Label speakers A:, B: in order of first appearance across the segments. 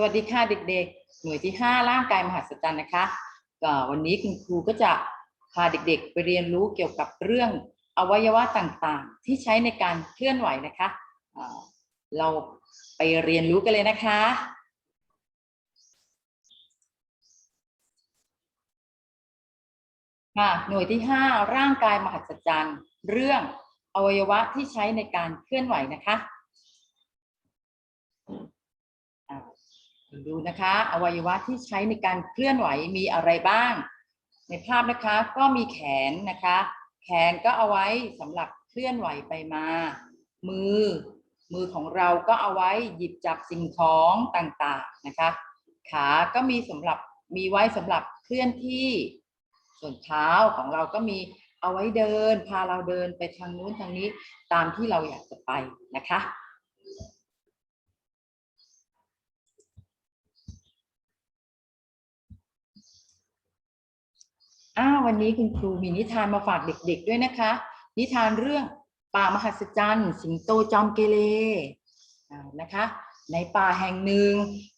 A: สวัสดีค่ะเด็กๆ หน่วยที่ 5 ร่างกายมหัศจรรย์นะคะก็วันนี้คุณครูก็จะพาเด็กๆ ไปเรียนรู้เกี่ยวกับเรื่องอวัยวะต่างๆ ที่ใช้ในการเคลื่อนไหวนะคะเราไปเรียนรู้กันเลยนะคะ ค่ะ หน่วยที่ 5 ร่างกายมหัศจรรย์ เรื่องอวัยวะที่ใช้ในการเคลื่อนไหวนะคะ ดูนะคะ อวัยวะที่ใช้ในการเคลื่อนไหวมีอะไรบ้าง ในภาพนะคะก็มีแขนนะคะ แขนก็เอาไว้สำหรับเคลื่อนไหวไปมา มือ มือของเราก็เอาไว้หยิบจับสิ่งของต่างๆนะคะ ขาก็มีสำหรับมีไว้สำหรับเคลื่อนที่ ส่วนเท้าของเราก็มีเอาไว้เดิน พาเราเดินไปทางนู้นทางนี้ตามที่เราอยากจะไปนะคะ อ้าววันนี้คุณครูมีนิทานมาฝากเด็ก ๆ ด้วยนะคะ นิทานเรื่องป่ามหัศจรรย์สิงโตจอมเกเรนะคะ ในป่าแห่งหนึ่ง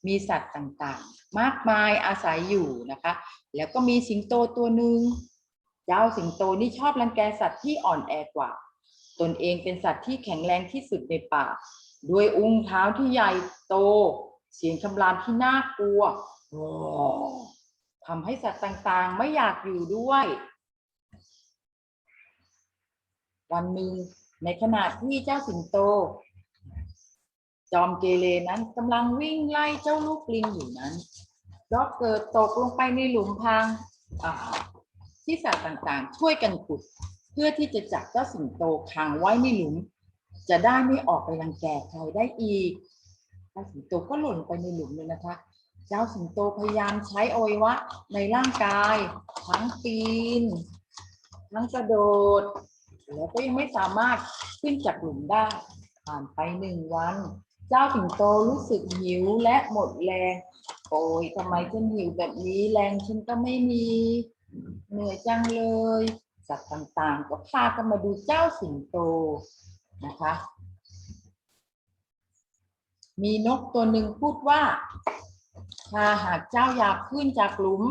A: มีสัตว์ต่างๆ มากมายอาศัยอยู่นะคะ แล้วก็มีสิงโตตัวหนึ่งเจ้าสิงโตนี่ชอบรังแกสัตว์ที่อ่อนแอกว่า ตนเองเป็นสัตว์ที่แข็งแรงที่สุดในป่า ด้วยอุ้งเท้าที่ใหญ่โต เสียงคำรามที่น่ากลัว ทำให้สัตว์ต่างๆ ไม่อยากอยู่ด้วย วันหนึ่งในขณะที่เจ้าสิงโต จอมเกเรนั้นกำลังวิ่งไล่เจ้าลูกลิงอยู่นั้นก็เกิดตกลงไปในหลุมพรางที่สัตว์ต่างๆ ช่วยกันขุด เพื่อที่จะจับเจ้าสิงโตขังไว้ในหลุม จะได้ไม่ออกไปรังแกใครได้อีกเจ้าสิงโตก็หล่นไปในหลุมเลยนะคะ เจ้าสิงโตพยายามใช้อวัยวะในร่างกาย ทั้งปีน ทั้งกระโดด แล้วก็ยังไม่สามารถขึ้นจากหลุมได้ ผ่านไปหนึ่งวัน เจ้าสิงโตรู้สึกหิวและหมดแรง โอ้ยทำไมฉันหิวแบบนี้แรงฉันก็ไม่มี เหนื่อยจังเลย สัตว์ต่างๆ ก็พากันมาดูเจ้าสิงโตนะคะมีนกตัวหนึ่งพูดว่า ถ้าหากเจ้าอยากขึ้นจากหลุม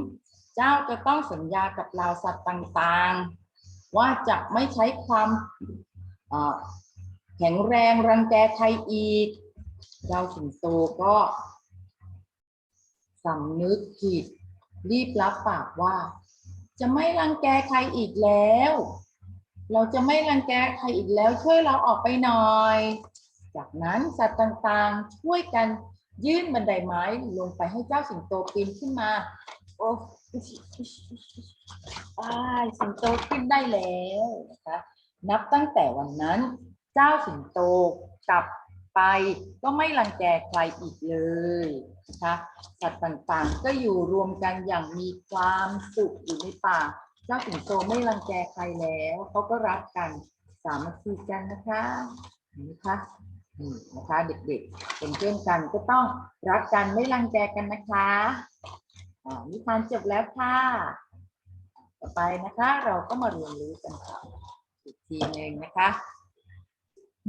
A: เจ้าจะต้องสัญญากับเหล่าสัตว์ต่างๆ ว่าจะไม่ใช้ความแข็งแรงรังแกใครอีก เจ้าสิงโตก็สำนึกผิดรีบรับปากว่า จะไม่รังแกใครอีกแล้ว เราจะไม่รังแกใครอีกแล้วช่วยเราออกไปหน่อย จากนั้นสัตว์ต่างๆช่วยกัน ยื่นบันไดไม้ลงไปให้เจ้าสิงโตปีนขึ้นมา โอ้อ้าสิงโตขึ้นได้แล้วนะคะนับตั้งแต่วันนั้น เจ้าสิงโตกลับไปก็ไม่รังแกใครอีกเลยนะคะสัตว์ต่างๆก็อยู่รวมกันอย่างมีความสุขอยู่ในป่า เจ้าสิงโตไม่รังแกใครแล้วเขาก็รักกันสามัคคีกันนะคะนไหมคะ นี่นะคะเด็กๆ เป็นเพื่อนกันก็ต้องรักกันไม่รังแกกันนะคะอ่านิทานจบแล้วค่ะ ต่อไปนะคะ เราก็มาเรียนรู้กันอีกทีหนึ่งนะคะ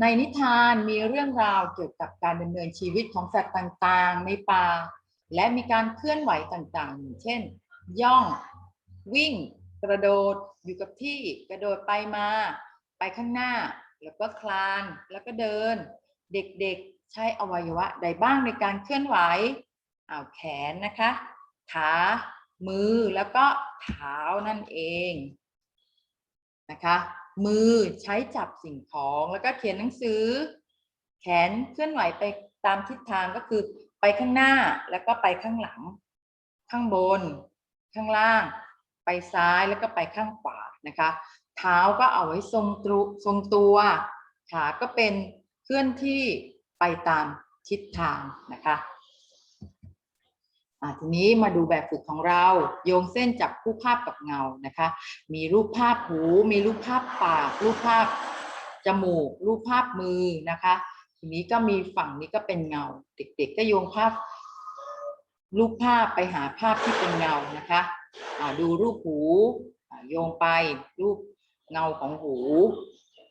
A: ในนิทานมีเรื่องราวเกี่ยวกับการดำเนินชีวิตของสัตว์ต่างๆ ในป่า และมีการเคลื่อนไหวต่างๆ เช่น ย่อง วิ่ง กระโดดอยู่กับที่ กระโดดไปมา ไปข้างหน้า แล้วก็คลานแล้วก็เดิน เด็กๆใช้อวัยวะใดบ้างในการเคลื่อนไหวเอาแขนนะคะ ขา มือแล้วก็เท้านั่นเองนะคะ มือใช้จับสิ่งของแล้วก็เขียนหนังสือ แขนเคลื่อนไหวไปตามทิศทางก็คือไปข้างหน้าแล้วก็ไปข้างหลัง ข้างบน ข้างล่าง ไปซ้ายแล้วก็ไปข้างขวานะคะ เท้าก็เอาไว้ทรงตรงตัว ขาก็เป็น ลื่อนที่ไปตามทิศทางนะคะอะทีนี้มาดูแบบฝึกของเราโยงเส้นจับคู่ภาพกับเงานะคะ มีรูปภาพหู มีรูปภาพปาก รูปภาพจมูก รูปภาพมือนะคะ ทีนี้ก็มีฝั่งนี้ก็เป็นเงา เด็กๆ ก็โยงภาพ รูปภาพไปหาภาพที่เป็นเงานะคะอ่าดูรูปหูโยงไปรูปเงาของหู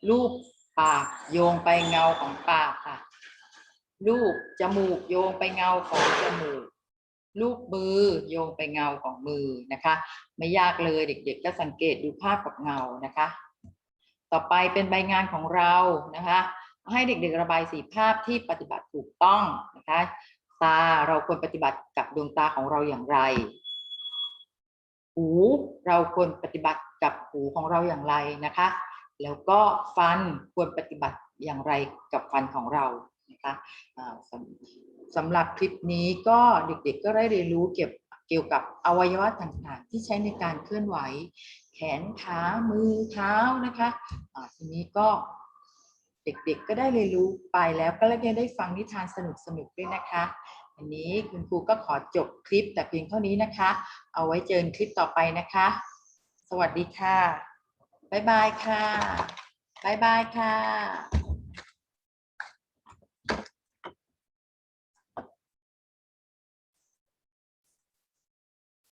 A: รูป ปากโยงไปเงาของปากค่ะ รูปจมูกโยงไปเงาของจมูก รูปมือโยงไปเงาของมือนะคะ ไม่ยากเลยเด็กๆก็สังเกตดูภาพกับเงานะคะ ต่อไปเป็นใบงานของเรานะคะ ให้เด็กๆระบายสีภาพที่ปฏิบัติถูกต้องนะคะ ตาเราควรปฏิบัติกับดวงตาของเราอย่างไร หูเราควรปฏิบัติกับหูของเราอย่างไรนะคะ แล้วก็ฟันควรปฏิบัติอย่างไรกับฟันของเรานะคะสำหรับคลิปนี้ก็เด็กๆก็ได้เรียนรู้เกี่ยวเกี่ยวกับอวัยวะต่างๆ ที่ใช้ในการเคลื่อนไหว แขนขามือเท้านะคะทีนี้ก็เด็กๆก็ได้เรียนรู้ไปแล้วก็ยังได้ฟังนิทานสนุกๆด้วยนะคะอันนี้คุณครูก็ขอจบคลิปแต่เพียงเท่านี้นะคะ เอาไว้เจอกันคลิปต่อไปนะคะ สวัสดีค่ะ บ๊ายบายค่ะ บ๊ายบายค่ะ